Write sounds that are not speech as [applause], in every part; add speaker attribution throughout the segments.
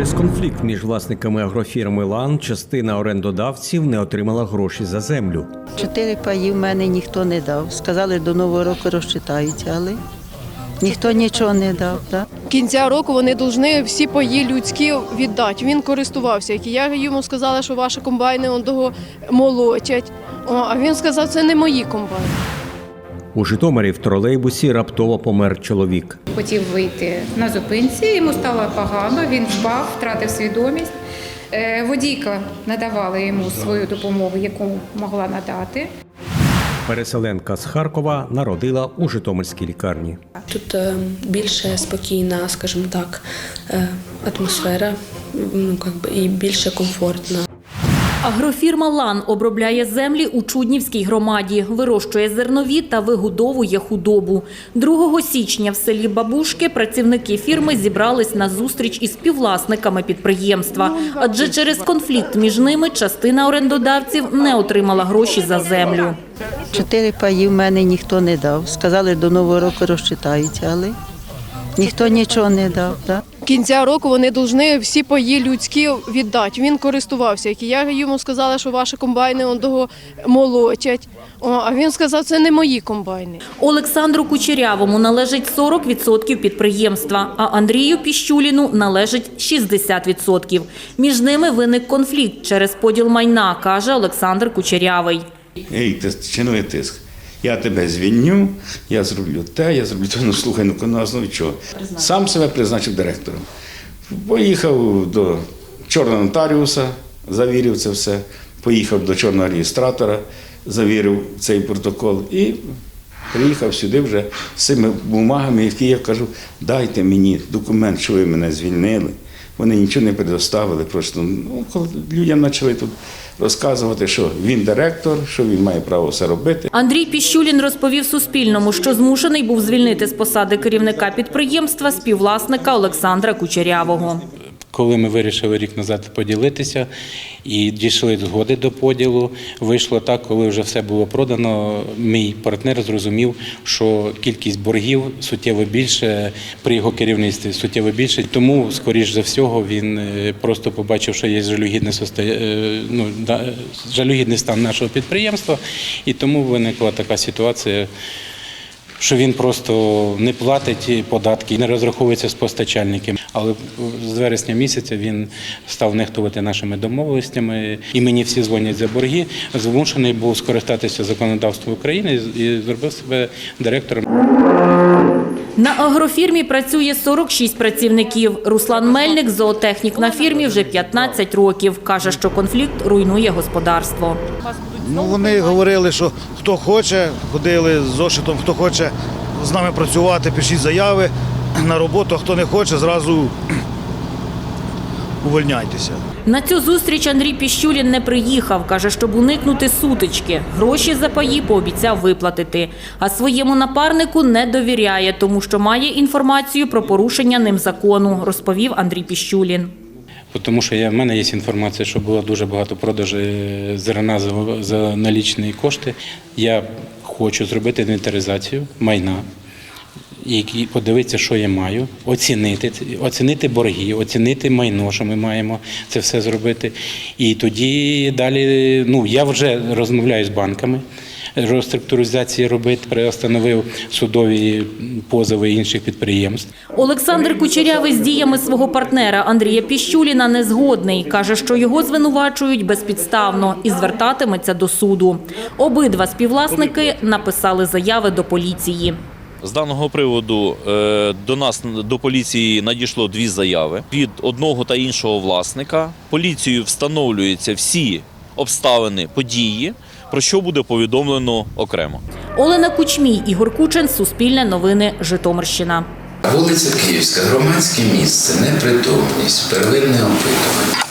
Speaker 1: Через конфлікт між власниками агрофірми Лан частина орендодавців не отримала гроші за землю.
Speaker 2: Чотири паї в мене ніхто не дав. Сказали, до нового року розчитаються, але ніхто нічого не дав. Так?
Speaker 3: кінця року вони повинні всі паї людські віддати. Він користувався. Я йому сказала, що ваші комбайни он того молотять. А він сказав, це не мої комбайни.
Speaker 1: У Житомирі в тролейбусі раптово помер чоловік.
Speaker 4: хотів вийти на зупинці, йому стало погано, він впав, втратив свідомість. Е, Водійка надавала йому свою допомогу, яку могла надати.
Speaker 1: Переселенка з Харкова народила у Житомирській лікарні.
Speaker 5: Тут е, більше спокійна, скажімо так, е, атмосфера, ну, как би, і більше комфортна.
Speaker 6: Агрофірма Лан обробляє землі у Чуднівській громаді, вирощує зернові та вигодовує худобу. 2 січня в селі Бабушки працівники фірми зібрались на зустріч із співвласниками підприємства. Адже через конфлікт між ними частина орендодавців не отримала гроші за землю.
Speaker 2: Чотири паї в мене ніхто не дав. Сказали, до нового року розчитаються, але ніхто нічого не дав. Так?
Speaker 3: Кінця року вони повинні всі паї людські віддати. Він користувався. Як я йому сказала, що ваші комбайни он того молотять. А він сказав, це не мої комбайни.
Speaker 6: Олександру Кучерявому належить 40% підприємства, а Андрію Піщуліну належить 60%. Між ними виник конфлікт через поділ майна, каже Олександр Кучерявий.
Speaker 7: Ей, ти чинує тиск. Я тебе звільню, я зроблю те, я зроблю те. Ну слухай, ну на основі чого? Сам себе призначив директором. Поїхав до чорного нотаріуса, завірив це все. Поїхав до чорного реєстратора, завірив цей протокол і приїхав сюди вже з цими бумагами, які я кажу, дайте мені документ, що ви мене звільнили. Вони нічого не предоставили. Просто ну, людям почали тут розказувати, що він директор, що він має право все робити.
Speaker 6: Андрій Піщулін розповів Суспільному, що змушений був звільнити з посади керівника підприємства співвласника Олександра Кучерявого.
Speaker 8: Коли ми вирішили рік назад поділитися і дійшли згоди до поділу, вийшло так, коли вже все було продано. Мій партнер зрозумів, що кількість боргів суттєво більше при його керівництві суттєво більше. Тому, скоріш за всього, він е, просто побачив, що є жалюгідне е, ну, жалюгідний стан нашого підприємства, і тому виникла така ситуація що він просто не платить податки, не розраховується з постачальниками. Але з вересня місяця він став нехтувати нашими домовленостями, і мені всі дзвонять за борги. Змушений був скористатися законодавством України і зробив себе директором.
Speaker 6: На агрофірмі працює 46 працівників. Руслан Мельник, зоотехнік на фірмі, вже 15 років. Каже, що конфлікт руйнує господарство.
Speaker 9: Ну, вони говорили, що хто хоче, ходили з зошитом, хто хоче з нами працювати, пишіть заяви на роботу, а хто не хоче, зразу [clears throat] увольняйтеся.
Speaker 6: На цю зустріч Андрій Піщулін не приїхав. Каже, щоб уникнути сутички. Гроші за паї пообіцяв виплатити. А своєму напарнику не довіряє, тому що має інформацію про порушення ним закону, розповів Андрій Піщулін.
Speaker 8: Тому що я, в мене є інформація, що було дуже багато продажу е, зерна за, налічні кошти. Я хочу зробити інвентаризацію майна, і подивитися, що я маю, оцінити, оцінити борги, оцінити майно, що ми маємо це все зробити. І тоді далі, ну я вже розмовляю з банками. Реструктуризації робити, приостановив судові позови інших підприємств.
Speaker 6: Олександр Кучерявий з діями свого партнера Андрія Піщуліна не згодний. Каже, що його звинувачують безпідставно і звертатиметься до суду. Обидва співвласники написали заяви до поліції.
Speaker 10: З даного приводу е, до нас до поліції надійшло дві заяви від одного та іншого власника. Поліцією встановлюються всі обставини події, про що буде повідомлено окремо.
Speaker 6: Олена Кучмій, Ігор Кучин, Суспільне новини, Житомирщина.
Speaker 11: Вулиця Київська, громадське місце, непритомність, первинне опитування.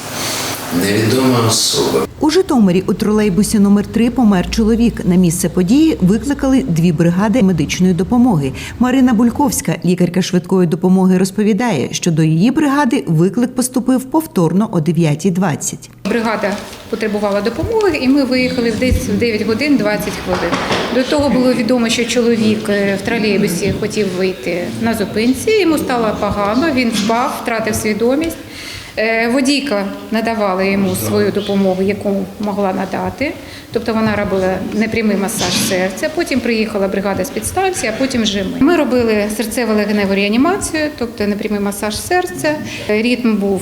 Speaker 11: Невідома особа.
Speaker 12: У Житомирі у тролейбусі номер 3 помер чоловік. На місце події викликали дві бригади медичної допомоги. Марина Бульковська, лікарка швидкої допомоги, розповідає, що до її бригади виклик поступив повторно о 9.20.
Speaker 4: Бригада потребувала допомоги, і ми виїхали десь в 9 годин 20 хвилин. До того було відомо, що чоловік е, в тролейбусі хотів вийти на зупинці. Йому стало погано, він впав, втратив свідомість. Е, Водійка надавала йому свою допомогу, яку могла надати. Тобто вона робила непрямий масаж серця. Потім приїхала бригада спецстанції, а потім вже ми. Ми робили серцево-легеневу реанімацію, тобто непрямий масаж серця. Ритм був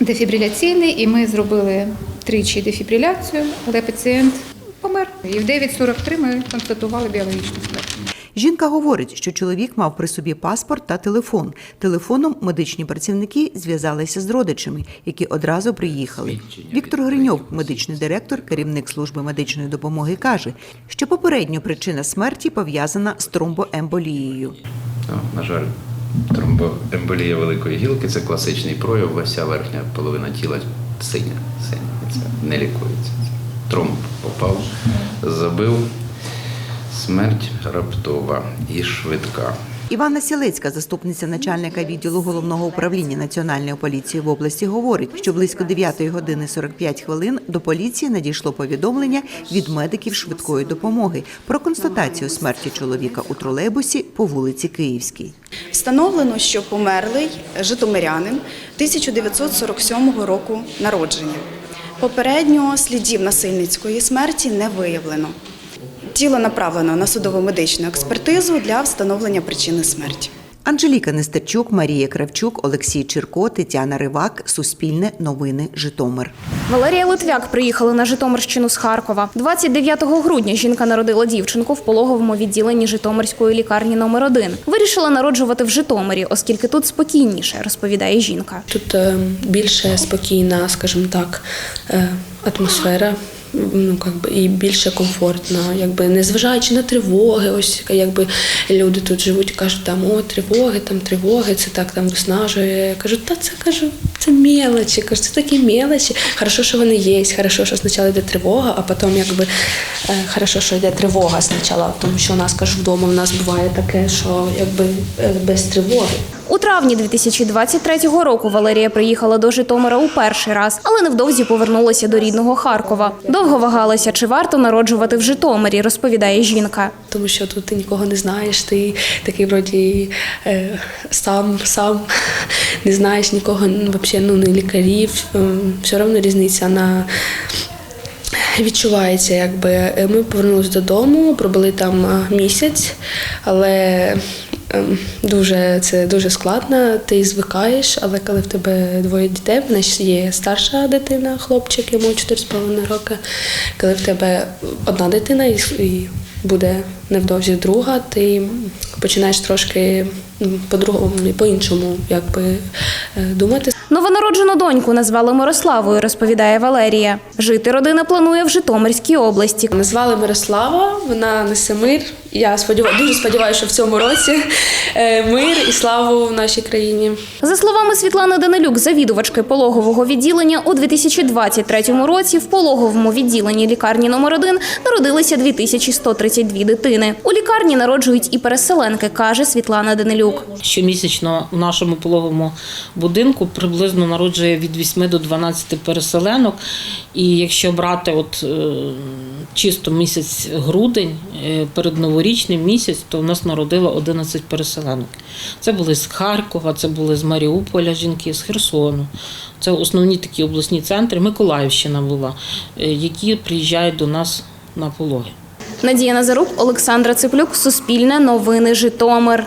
Speaker 4: дефібриляційний, і ми зробили тричі дефібриляцію, але пацієнт помер. І в 9.43 ми констатували біологічну смерть.
Speaker 12: Жінка говорить, що чоловік мав при собі паспорт та телефон. Телефоном медичні працівники зв'язалися з родичами, які одразу приїхали. Віктор Гриньов, медичний директор, керівник служби медичної допомоги, каже, що попередньо причина смерті пов'язана з тромбоемболією.
Speaker 11: Ну, на жаль, тромбоемболія великої гілки це класичний прояв, вся верхня половина тіла синя. синя. Це не лікується. Тромб попав, забив. Смерть раптова і швидка.
Speaker 12: Іванна Сілецька, заступниця начальника відділу головного управління національної поліції в області, говорить, що близько 9 години 45 хвилин до поліції надійшло повідомлення від медиків швидкої допомоги про констатацію смерті чоловіка у тролейбусі по вулиці Київській.
Speaker 13: Встановлено, що померлий житомирянин 1947 року народження. Попередньо слідів насильницької смерті не виявлено. Тіло направлено на судово-медичну експертизу для встановлення причини смерті.
Speaker 12: Анжеліка Нестерчук, Марія Кравчук, Олексій Чирко, Тетяна Ривак, Суспільне новини, Житомир.
Speaker 14: Валерія Литвяк приїхала на Житомирщину з Харкова. 29 грудня жінка народила дівчинку в пологовому відділенні Житомирської лікарні номер 1 Вирішила народжувати в Житомирі, оскільки тут спокійніше, розповідає жінка.
Speaker 5: Тут е, більше спокійна, скажімо так, е, атмосфера. Ну, как би, і більше комфортно, якби незважаючи на тривоги, ось якби люди тут живуть, кажуть, там о, тривоги, там тривоги, це так там виснажує. Я кажу, та це кажу, це мелочі, кажу, це такі мелочі. Хорошо, що вони є, хорошо, що спочатку йде тривога, а потім якби е, хорошо, що йде тривога спочатку, тому що у нас кажу, вдома в нас буває таке, що якби е, без тривоги.
Speaker 14: У травні 2023 року Валерія приїхала до Житомира у перший раз, але невдовзі повернулася до рідного Харкова. Довго вагалася, чи варто народжувати в Житомирі, розповідає жінка.
Speaker 5: Тому що тут ти нікого не знаєш, ти такий вроді е, сам, сам [laughs] не знаєш нікого, взагалі, ну, не лікарів. Ем, Все одно різниця на відчувається, якби ми повернулися додому, пробули там е, місяць, але дуже це дуже складно. Ти звикаєш, але коли в тебе двоє дітей, в нас є старша дитина, хлопчик, йому 4,5 роки. Коли в тебе одна дитина і, буде невдовзі друга, ти починаєш трошки по-другому і по-іншому якби е, думати.
Speaker 14: Новонароджену доньку назвали Мирославою, розповідає Валерія. Жити родина планує в Житомирській області.
Speaker 5: Назвали Мирослава, вона несе мир. Я сподіваю, дуже сподіваюся, що в цьому році е, мир і славу в нашій країні.
Speaker 14: За словами Світлани Данилюк, завідувачки пологового відділення, у 2023 році в пологовому відділенні лікарні номер 1 народилися 2132 дитини. У лікарні народжують і переселенки, каже Світлана Данилюк.
Speaker 15: Щомісячно в нашому пологовому будинку приблизно народжує від 8 до 12 переселенок. І якщо брати от е, чисто місяць грудень, е, перед новорічним місяць, то в нас народило 11 переселенок. Це були з Харкова, це були з Маріуполя жінки, з Херсону. Це основні такі обласні центри. Миколаївщина була, е, які приїжджають до нас на пологи.
Speaker 14: Надія Назарук, Олександра Циплюк, Суспільне новини Житомир.